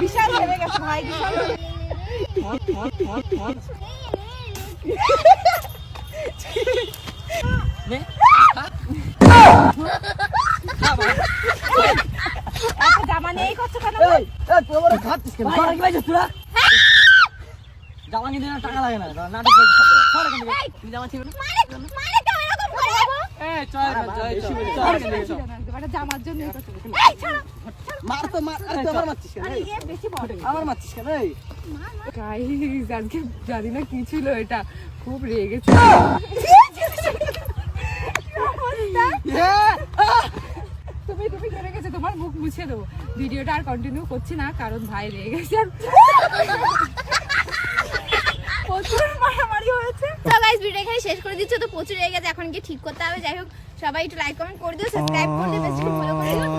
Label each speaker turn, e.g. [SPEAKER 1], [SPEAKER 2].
[SPEAKER 1] বিশাল ভেবে গেছে ভাই বিশাল জামা নেই করছ কেন
[SPEAKER 2] তুই
[SPEAKER 3] তোরা? জামা কিনতে টাকা লাগে না নাটক। তুমি জামা ছিড়বে না?
[SPEAKER 1] জামার জন্য
[SPEAKER 2] মার তো মার আরে তুই আমার মারছিস কেন? এই?
[SPEAKER 1] আরে এ বেশি বড়।
[SPEAKER 2] আমার মারছিস কেন?
[SPEAKER 1] গাইস আজকে জানি না কি ছিল এটা। খুব রেগেছে তুমি তুমি করে গেছো তোমার মুখ মুছে দেবো। ভিডিওটা আর কন্টিনিউ করছি না কারণ ভাই রেগে গেছে আর প্রচুর মারামারি হয়েছে
[SPEAKER 4] তো গাইস ভিডিও এখানে শেষ করে দিচ্ছি তো প্রচুর হয়ে গেছে এখন গিয়ে ঠিক করতে হবে। যাই হোক সবাই একটু লাইক কমেন্ট করে দিও সাবস্ক্রাইব করে দিও ফলো করে দিও।